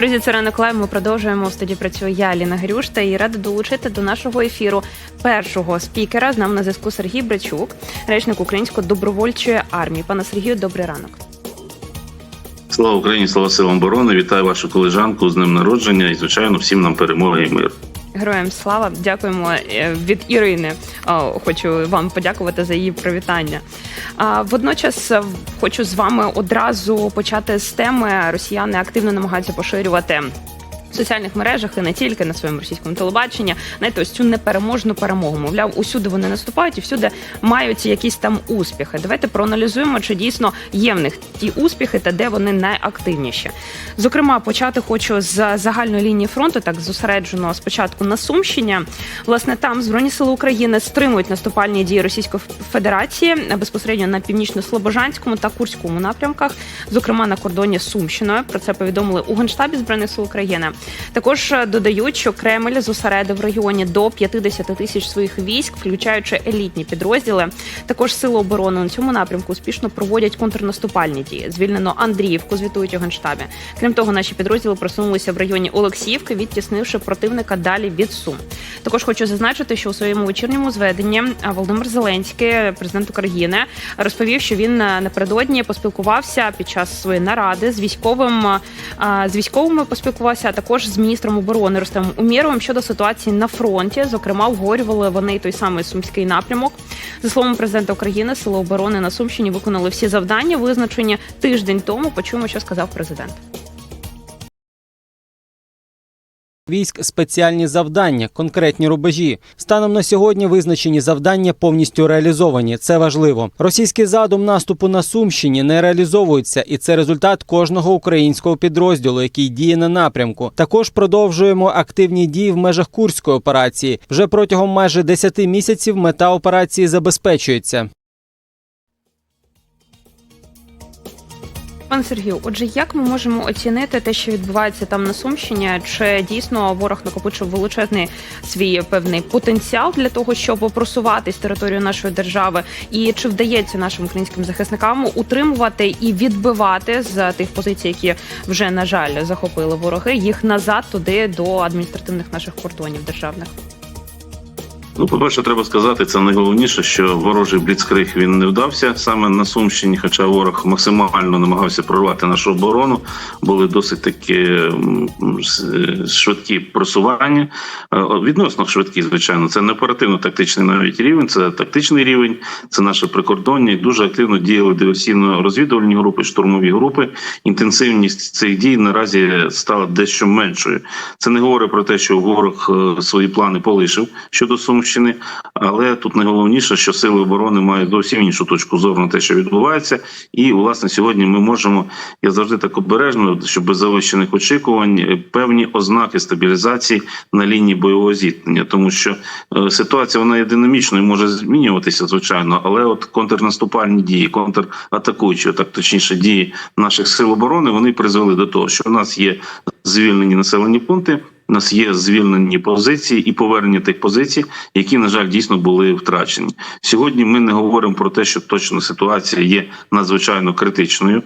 Друзі, це ранок лайв. Ми продовжуємо. В студії працює я, Ліна Грюшта, і рада долучити до нашого ефіру першого спікера. З нами на зв'язку Сергій Брачук, речник Української добровольчої армії. Пане Сергію, добрий ранок. Слава Україні, слава силам оборони! Вітаю вашу колежанку з днем народження і, звичайно, всім нам перемоги і мир. Героям слава! Дякуємо е, від Ірини. Хочу вам подякувати за її привітання. Водночас е, хочу з вами одразу почати з теми. Росіяни активно намагаються поширювати. Соціальних мережах і не тільки на своєму російському телебаченні, знаєте, ось цю непереможну перемогу. Мовляв, усюди вони наступають і всюди мають якісь там успіхи. Давайте проаналізуємо, чи дійсно є в них ті успіхи та де вони найактивніші. Зокрема, почати хочу з загальної лінії фронту, так зосереджено спочатку на Сумщині. Власне, там збройні сили України стримують наступальні дії Російської Федерації безпосередньо на північно-слобожанському та Курському напрямках, зокрема на кордоні з Сумщиною. Про це повідомили у Генштабі збройних сил України. Також е, додають, що Кремль зосередив в регіоні до 50 тисяч своїх військ, включаючи елітні підрозділи. Також сили оборони на цьому напрямку успішно проводять контрнаступальні дії. Звільнено Андріївку, звітують у генштабі. Крім того, наші підрозділи просунулися в районі Олексіївки, відтіснивши противника далі від Сум. Також хочу зазначити, що у своєму вечірньому зведенні Володимир Зеленський, президент України, розповів, що він е, напередодні поспілкувався під час своєї наради з військовим з військовими поспілкувався, а також з міністром оборони Рустемом Уміровим щодо ситуації на фронті. Зокрема, обговорювали вони той самий сумський напрямок. За словами президента України, сили оборони на Сумщині виконали всі завдання, визначені тиждень тому. Почуємо, що сказав президент. Військ спеціальні завдання, конкретні рубежі. Станом на сьогодні визначені завдання повністю реалізовані. Це важливо. Російський задум наступу на Сумщині не реалізовується, і це результат кожного українського підрозділу, який діє на напрямку. Також продовжуємо активні дії в межах курської операції. Вже протягом майже 10 місяців мета операції забезпечується. Пане Сергію, отже, як ми можемо оцінити те, що відбувається там на Сумщині? Чи дійсно ворог накопичив величезний свій певний потенціал для того, щоб просуватись територію нашої держави? І чи вдається нашим українським захисникам утримувати і відбивати з тих позицій, які вже на жаль захопили вороги, їх назад туди до адміністративних наших кордонів державних? Ну, по-перше, треба сказати, це найголовніше, що ворожий бліцкриг він не вдався саме на Сумщині, хоча ворог максимально намагався прорвати нашу оборону. Були досить такі швидкі просування. Е, Відносно швидкі, звичайно, це не оперативно-тактичний навіть рівень, це тактичний рівень, це наше прикордоння. Дуже активно діяли диверсійно-розвідувальні групи, штурмові групи. Інтенсивність цих дій наразі стала дещо меншою. Це не говорить про те, що ворог е, свої плани полишив щодо Сумщини, але тут найголовніше, що сили оборони мають зовсім іншу точку зору на те, що відбувається. І власне сьогодні ми можемо, я завжди так обережно, щоб без завищених очікувань, е, певні ознаки стабілізації на лінії бойового зіткнення, тому що е, ситуація вона є динамічною, може змінюватися, звичайно, але от контрнаступальні дії, контратакуючі, так точніше, дії наших сил оборони, вони призвели до того, що в нас є звільнені населені пункти. У нас є звільнені позиції і повернення тих позицій, які на жаль дійсно були втрачені. Сьогодні ми не говоримо про те, що точно ситуація є надзвичайно критичною.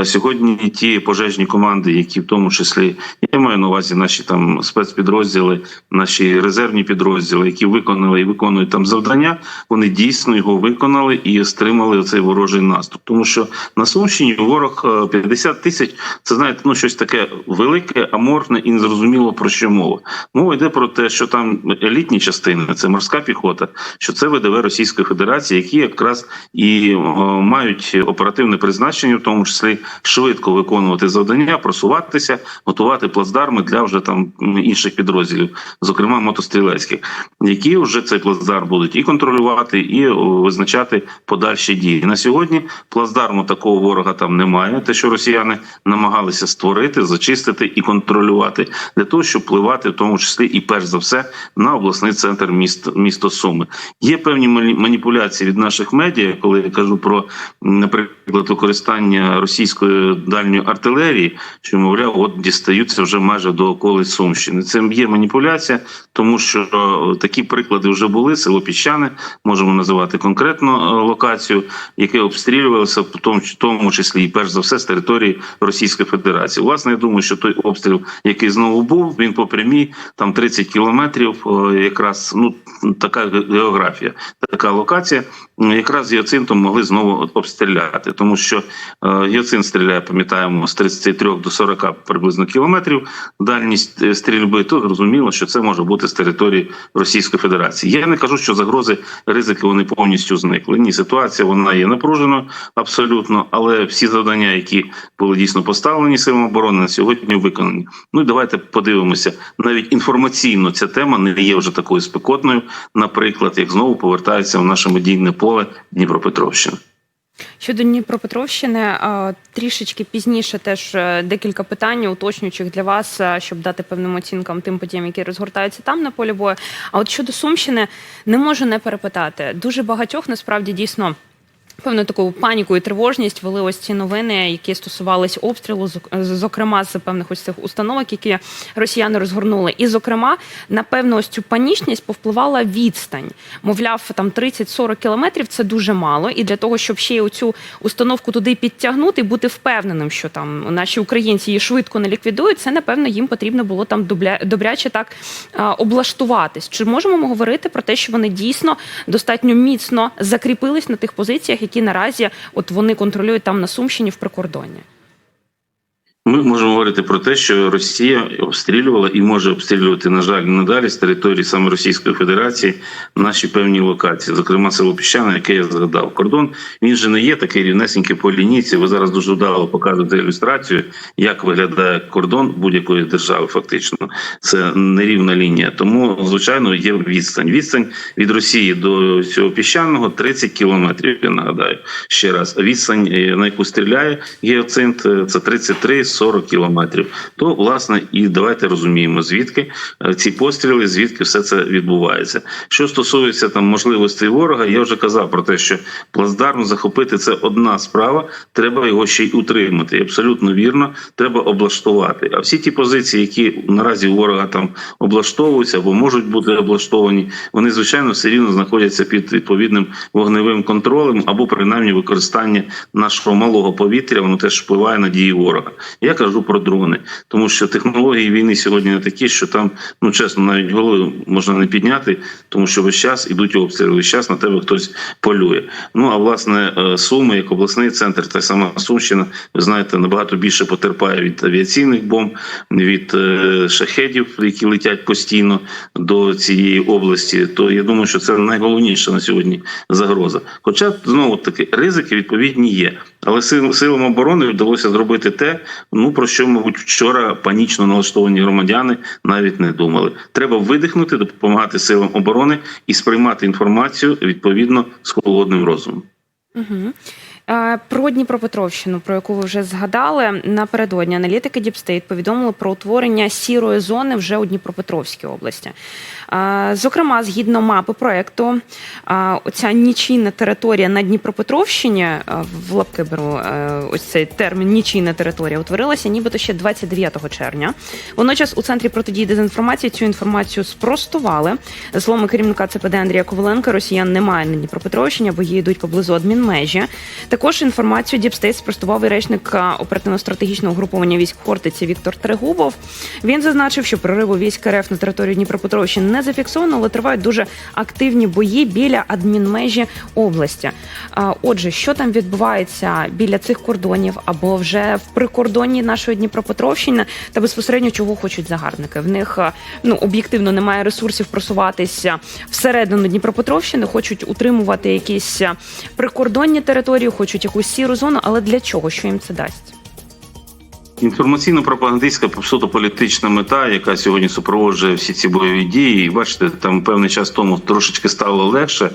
Е, Сьогодні ті пожежні команди, які в тому числі я маю на увазі наші там спецпідрозділи, наші резервні підрозділи, які виконали і виконують там завдання, вони дійсно його виконали і стримали цей ворожий наступ. Тому що на Сумщині ворог е, 50 тисяч. Це знаєте, ну щось таке велике, аморфне і незрозуміло про що мова. Мова йде про те, що там елітні частини, це морська піхота, що це ВДВ Російської Федерації, які якраз і е, мають оперативне призначення, в тому числі швидко виконувати завдання, просуватися, готувати плацдарми для вже там інших підрозділів, зокрема мотострілецьких, які вже цей плацдарм будуть і контролювати, і визначати подальші дії. На сьогодні плацдарму такого ворога там немає. Те, що росіяни намагалися створити, зачистити і контролювати для того, щоб впливати, в тому числі і перш за все на обласний центр міст, місто Суми. Є певні маніпуляції від наших медіа, коли я кажу про, наприклад, використання російської дальньої артилерії, що мовляв, от дістаються вже майже до околиць Сумщини. Це є маніпуляція, тому що е, такі приклади вже були. Село Піщане можемо називати конкретно е, локацію, яке обстрілювалося в тому, тому числі і перш за все з території Російської Федерації. Власне, я думаю, що той обстріл, який знову був, він по прямій там 30 кілометрів, е, якраз ну така географія, така локація. Якраз гіоцинтом могли знову обстріляти, тому що е, стріляє, пам'ятаємо, з 33 до 40 приблизно кілометрів. Дальність е, стрільби, то зрозуміло, що це може бути з території Російської Федерації. Я не кажу, що загрози ризики вони повністю зникли. Ні, ситуація вона є напруженою абсолютно, але всі завдання, які були дійсно поставлені силами оборони, на сьогодні виконані. Ну і давайте подивимося. Навіть інформаційно ця тема не є вже такою спекотною. Наприклад, як знову повертається в наше медійне поле Дніпропетровщина. Щодо Дніпропетровщини, трішечки пізніше теж е, декілька питань, уточнюючих для вас, е, щоб дати певним оцінкам тим подіям, які розгортаються там на полі бою. А от щодо Сумщини, не можу не перепитати. Дуже багатьох насправді дійсно. Певно, таку паніку і тривожність вели ось ці новини, які стосувались обстрілу, зокрема з певних ось цих установок, які росіяни розгорнули. І, зокрема, на певну ось цю панічність повпливала відстань. Мовляв, там 30-40 кіlometrів це дуже мало. І для того, щоб ще й оцю установку туди підтягнути, бути впевненим, що там наші українці її швидко не ліквідують, це напевно їм потрібно було там добряче так облаштуватись. Чи можемо ми говорити про те, що вони дійсно достатньо міцно закріпились на тих позиціях, які наразі от вони контролюють там на Сумщині в прикордонні? Ми можемо говорити про те, що Росія обстрілювала і може обстрілювати, на жаль, надалі з території саме Російської Федерації наші певні локації, зокрема село Піщане, яке я згадав. Кордон він же не є такий рівнесенький по лінійці. Ви зараз дуже вдало показуєте ілюстрацію, як виглядає кордон будь-якої держави. Фактично, це нерівна лінія. Тому, звичайно, є відстань. Відстань від Росії до цього піщаного 30 кілометрів. Я нагадаю ще раз. Відстань е, на яку стріляє геоцинт, е, це 33 40 кілометрів. То власне і давайте розуміємо, звідки е, ці постріли, звідки все це відбувається. Що стосується там можливостей ворога, я вже казав про те, що плацдарм захопити це одна справа. Треба його ще й утримати. І абсолютно вірно, треба облаштувати. А всі ті позиції, які наразі у ворога там облаштовуються або можуть бути облаштовані, вони звичайно все рівно знаходяться під відповідним вогневим контролем або принаймні використання нашого малого повітря, воно теж впливає на дії ворога. Я кажу про дрони, тому що технології війни сьогодні не такі, що там, ну чесно, навіть голови можна не підняти, тому що весь час ідуть обстріли, весь час на тебе хтось полює. Ну а власне е, суми, як обласний центр, та сама Сумщина, ви знаєте, набагато більше потерпає від авіаційних бомб, від е, шахедів, які летять постійно до цієї області. То я думаю, що це найголовніша на сьогодні загроза. Хоча знову таки ризики відповідні є. Але сил- силам оборони вдалося зробити те, ну про що, мабуть, вчора панічно налаштовані громадяни навіть не думали. Треба видихнути, допомагати силам оборони і сприймати інформацію відповідно з холодним розумом. Угу. Про Дніпропетровщину, про яку ви вже згадали, напередодні аналітики Діпстейт повідомили про утворення сірої зони вже у Дніпропетровській області. Е, Зокрема, згідно мапи проекту, е, оця нічийна територія на Дніпропетровщині, е, в лапки беру е, ось цей термін нічийна територія, утворилася нібито ще 29 червня. Водночас у центрі протидії дезінформації цю інформацію спростували. За словами керівника ЦПД Андрія Коваленка, росіян немає на Дніпропетровщині, бої йдуть поблизу адмінмежі. Також інформацію Діпстейт спростував і речник е, оперативно-стратегічного угруповання військ Хортиці Віктор Трегубов. Він зазначив, що прориву військ РФ на територію Дніпропетровщини не зафіксовано, але тривають дуже активні бої біля адмінмежі області. Отже, що там відбувається біля цих кордонів або вже в прикордонні нашої Дніпропетровщини, та безпосередньо чого хочуть загарбники? В них е, ну об'єктивно немає ресурсів просуватися всередину Дніпропетровщини, хочуть утримувати якісь е, прикордонні території, хочуть якусь сіру зону, але для чого? Що їм це дасть? Інформаційно-пропагандистська суто політична мета, яка сьогодні супроводжує всі ці бойові дії. І бачите, там певний час тому трошечки стало легше.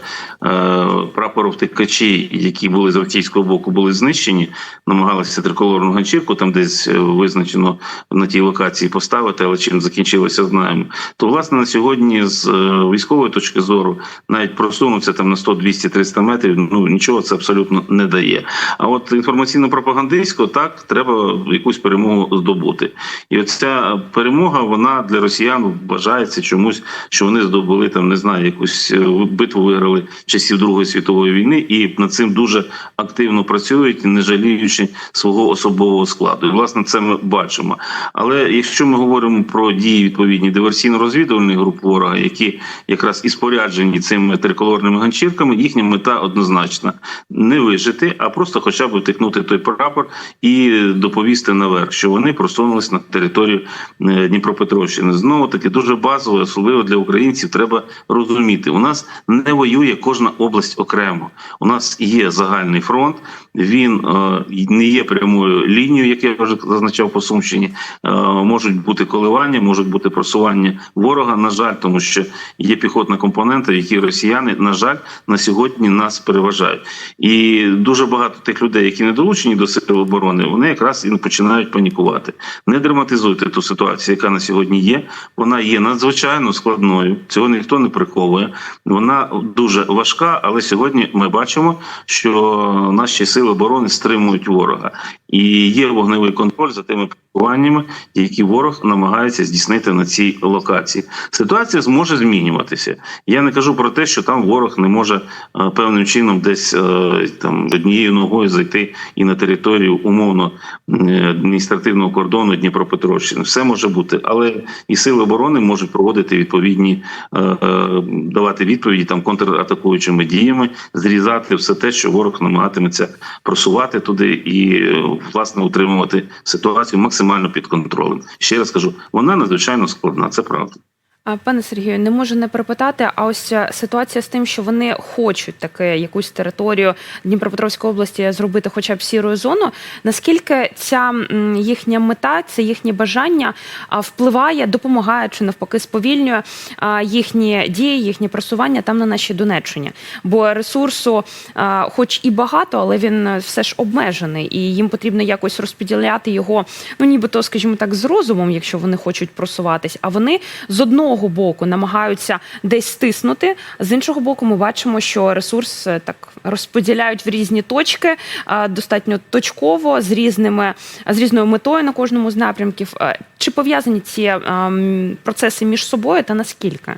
Е, Прапоровтикачі, які були з російського боку, були знищені, намагалися триколорну ганчірку там десь е, визначено на тій локації поставити, але чим закінчилося, знаємо. То власне на сьогодні з е, військової точки зору навіть просунутися там на 100, 200, 300 метрів. Ну нічого це абсолютно не дає. А от інформаційно-пропагандистсько так треба якусь перемогу здобути. І от ця перемога вона для росіян вважається чомусь, що вони здобули там, не знаю, якусь е, битву виграли часів Другої світової війни, і над цим дуже активно працюють, не жаліючи свого особового складу. І власне це ми бачимо. Але якщо ми говоримо про дії відповідні диверсійно-розвідувальних груп ворога, які якраз і споряджені цими триколорними ганчірками, їхня мета однозначна не вижити, а просто хоча б втикнути той прапор і доповісти наверх, що вони просунулись на територію е, Дніпропетровщини. Знову таки дуже базово, особливо для українців, треба розуміти. У нас не воює кожна область окремо. У нас є загальний фронт. Він е, не є прямою лінією, як я вже зазначав по Сумщині. Е, можуть бути коливання, можуть бути просування ворога. На жаль, тому що є піхотна компонента, в якій росіяни, на жаль, на сьогодні нас переважають. І дуже багато тих людей, які не долучені до сил оборони, вони якраз і починають панікувати. Не драматизуйте ту ситуацію, яка на сьогодні є. Вона є надзвичайно складною. Цього ніхто не приховує. Вона дуже важка, але сьогодні ми бачимо, що наші сили оборони стримують ворога, і є вогневий контроль за тими пакуваннями, які ворог намагається здійснити на цій локації. Ситуація зможе змінюватися. Я не кажу про те, що там ворог не може е, певним чином десь е, там однією ногою зайти і на територію умовно адміністративного кордону Дніпропетровщини. Все може бути, але і сили оборони можуть проводити відповідні е, давати відповіді там контратакуючими діями, зрізати все те, що ворог намагатиметься просувати туди і власне утримувати ситуацію максимально під контролем. Ще раз кажу, вона надзвичайно складна, це правда. Пане Сергію, не можу не перепитати. А ось е, ситуація з тим, що вони хочуть таке якусь територію Дніпропетровської області зробити, хоча б сірою зону. Наскільки ця їхня мета, це їхнє бажання впливає, допомагає чи навпаки сповільнює їхні дії, їхнє просування там на нашій Донеччині? Бо ресурсу, хоч і багато, але він все ж обмежений, і їм потрібно якось розподіляти його, ну нібито, скажімо так, з розумом, якщо вони хочуть просуватись. А вони з одного боку намагаються десь стиснути, з іншого боку, ми бачимо, що ресурс е, так розподіляють в різні точки, е, достатньо точково, з різними з різною метою на кожному з напрямків. Е, Чи пов'язані ці ем, процеси між собою та наскільки?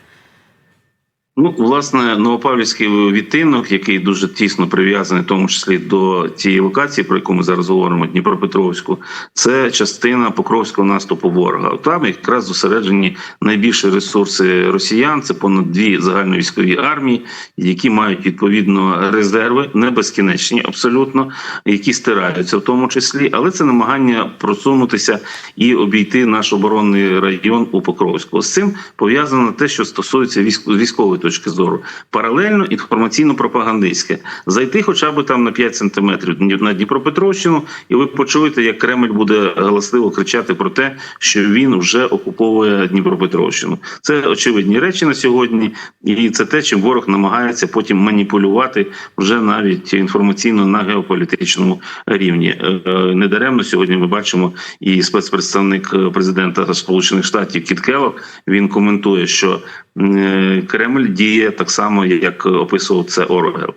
Ну, власне, Новопавлівський відтинок, який дуже тісно прив'язаний, в тому числі до тієї локації, про яку ми зараз говоримо, Дніпропетровську, це частина покровського наступу ворога. Там якраз зосереджені найбільші ресурси росіян. Це понад дві загальновійськові армії, які мають відповідно резерви, не безкінечні, абсолютно, які стираються в тому числі, але це намагання просунутися і обійти наш оборонний район у Покровську. З цим пов'язано те, що стосується військ- військової точки зору. Паралельно інформаційно-пропагандистське. Зайти хоча б там на 5 сантиметрів на Дніпропетровщину, і ви почуєте, як Кремль буде галасливо кричати про те, що він вже окуповує Дніпропетровщину. Це очевидні речі на сьогодні, і це те, чим ворог намагається потім маніпулювати вже навіть інформаційно на геополітичному рівні. Е, е, Недаремно сьогодні ми бачимо і спецпредставник е, президента Сполучених Штатів Кіт Келлог, він коментує, що Кремль діє так само, як описував це Орвел.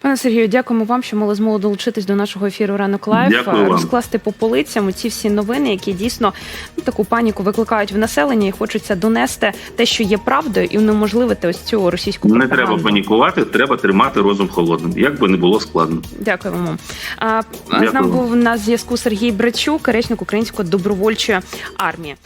Пане Сергію, дякуємо вам, що мали змогу долучитись до нашого ефіру ранок лайф, Дякую розкласти по полицям ці всі новини, які дійсно ну, таку паніку викликають в населенні, і хочеться донести те, що є правдою, і унеможливити ось цю російську Не треба панікувати, треба тримати розум холодним, як би не було складно. Дякуємо вам. А, Дякую З нами був на зв'язку Сергій Бречук, речник Української добровольчої армії.